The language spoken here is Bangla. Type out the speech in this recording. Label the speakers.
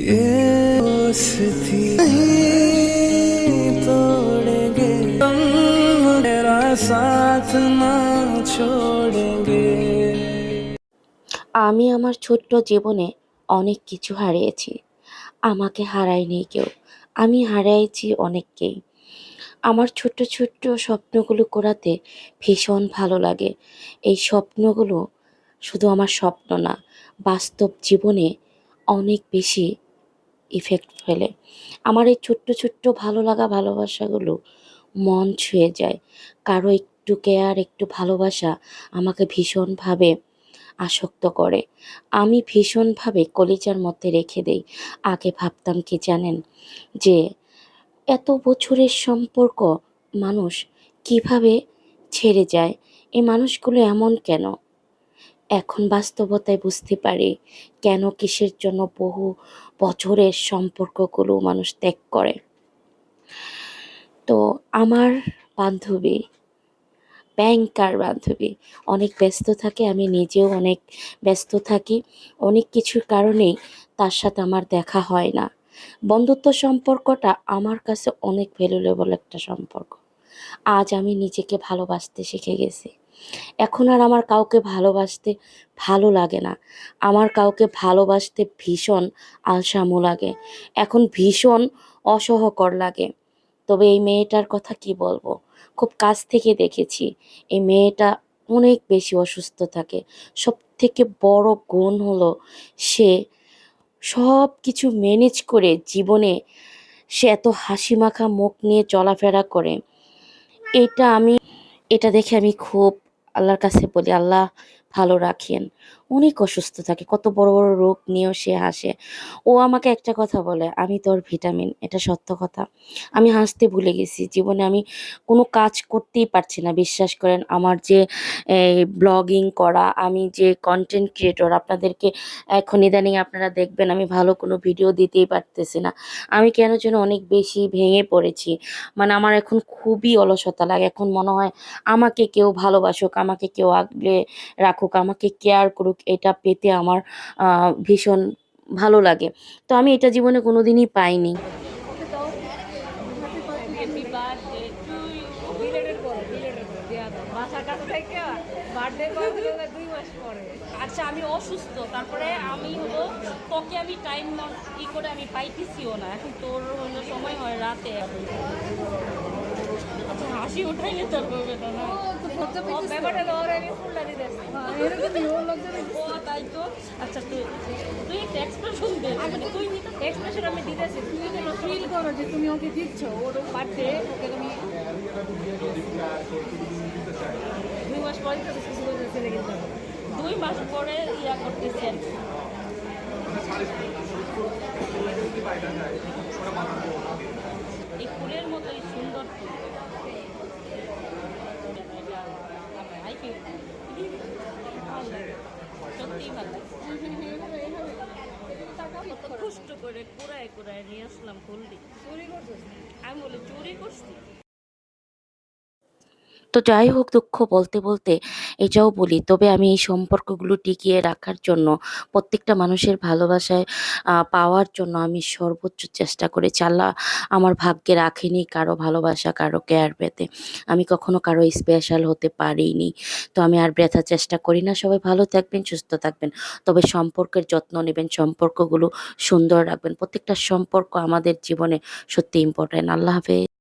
Speaker 1: ये दोस्ती नहीं तोड़ेंगे हम मेरा साथ ना छोड़ेंगे
Speaker 2: আমি আমার ছোট্ট জীবনে অনেক কিছু হারিয়েছি আমাকে হারায়নি কেউ আমি হারিয়েছি অনেককেই আমার ছোট্ট ছোট্ট স্বপ্নগুলো করাতে ভীষণ ভালো লাগে এই স্বপ্নগুলো শুধু আমার স্বপ্ন না বাস্তব জীবনে অনেক বেশি ইফেক্ট ফেলে। আমার এই ছোট্ট ছোট্ট, ভালো লাগা ভালোবাসাগুলো মন ছুঁয়ে যায়। কারও একটু কেয়ার একটু ভালোবাসা আমাকে ভীষণভাবে আসক্ত করে। আমি ভীষণভাবে কলিজার মধ্যে রেখে দেই। আগে ভাবতাম কি জানেন? যে এত বছরের সম্পর্ক মানুষ কীভাবে ছেড়ে যায়? এই মানুষগুলো এমন কেন? এখন বাস্তবতায় বুঝতে পারি কেন কিসের জন্য বহু বছরের সম্পর্কগুলো মানুষ ত্যাগ করে। তো আমার বান্ধবী ব্যাংকার বান্ধবী, অনেক ব্যস্ত থাকে, আমি নিজেও অনেক ব্যস্ত থাকি। অনেক কিছুর কারণেই তার সাথে আমার দেখা হয় না। বন্ধুত্ব সম্পর্কটা আমার কাছে অনেক ভ্যালুয়েবল একটা সম্পর্ক। আজ আমি নিজেকে ভালোবাসতে শিখে গেছি। এখন আর আমার কাউকে ভালোবাসতে ভালো লাগে না। আমার কাউকে ভালোবাসতে ভীষণ আলসামু লাগে। এখন ভীষণ অসহকর লাগে। তবে এই মেয়েটার কথা কি বলব? খুব কাছ থেকে দেখেছি। এই মেয়েটা অনেক বেশি অসুস্থ থাকে। সব থেকে বড় গুণ হলো সে সব কিছু ম্যানেজ করে জীবনে সে এত হাসি মাখা মুখ নিয়ে চলাফেরা করে। এটা আমি, এটা দেখে আমি খুব আল্লাহর কাছে বলি আল্লাহ ভালো রাখেন। অনেক অসুস্থ থাকে, কত বড় বড় রোগ নিয়েও সে হাসে। ও আমাকে একটা কথা বলে, আমি তোর ভিটামিন, এটা সত্য কথা। আমি হাসতে ভুলে গেছি, জীবনে আমি কোনো কাজ করতেই পারছি না। বিশ্বাস করেন, আমার যে ব্লগিং করা, আমি যে কন্টেন্ট ক্রিয়েটর আপনাদেরকে এখন ইদানিং আপনারা দেখবেন, আমি ভালো কোনো ভিডিও দিতেই পারতেছি না। আমি কেন যেন অনেক বেশি ভেঙে পড়েছি। মানে আমার এখন খুবই অলসতা লাগে, এখন মনে হয় আমাকে কেউ ভালোবাসুক, আমাকে কেউ আগলে রাখুক, আমাকে কেয়ার করুক এটা পেতে আমার ভীষণ ভালো লাগে। তো আমি এটা জীবনে পাইনি।
Speaker 3: দুই মাস পরে। আচ্ছা আমি অসুস্থ। তারপরে আমি হলো তোকে আমি টাইম ই করে আমি পাইতেছিও না। এখন তোর হলো সময় হয় রাতে আচ্ছা দিতেছি ও তাই তো আচ্ছা তুই তুই একটা এক্সপ্রেশন দে মানে তুই এক্সপ্রেশন আমি দিতেছি তুই যেন
Speaker 4: ফিল করো যে তুমি ওকে দিচ্ছ ওর বার্থডে ওকে তুমি
Speaker 3: দুই মাস পরে তো কিছু করে চলে দুই মাস পরে ইয়া করতেছি আর কি। এই ফুলের মতোই সুন্দর ফুল। সত্যিই ভালো কষ্ট করে কুড়ায় কুড়ায় নিয়ে আসলাম ফুলটি। চুরি করছিস আমি বলি চুরি করছি।
Speaker 2: তো যাই হোক দুঃখ বলতে বলতে এটাও বলি, তবে আমি এই সম্পর্কগুলো টিকিয়ে রাখার জন্য, প্রত্যেকটা মানুষের ভালোবাসায় পাওয়ার জন্য আমি সর্বোচ্চ চেষ্টা করে আল্লাহ আমার ভাগ্যে রাখেনি কারও ভালোবাসা কারও কেয়ার পেতে। আমি কখনো কারও স্পেশাল হতে পারিনি। তো আমি আর ব্যথা চেষ্টা করি না। সবাই ভালো থাকবেন, সুস্থ থাকবেন। তবে সম্পর্কের যত্ন নেবেন, সম্পর্কগুলো সুন্দর রাখবেন। প্রত্যেকটা সম্পর্ক আমাদের জীবনে সত্যি ইম্পর্টেন্ট আল্লাহ হাফেজ।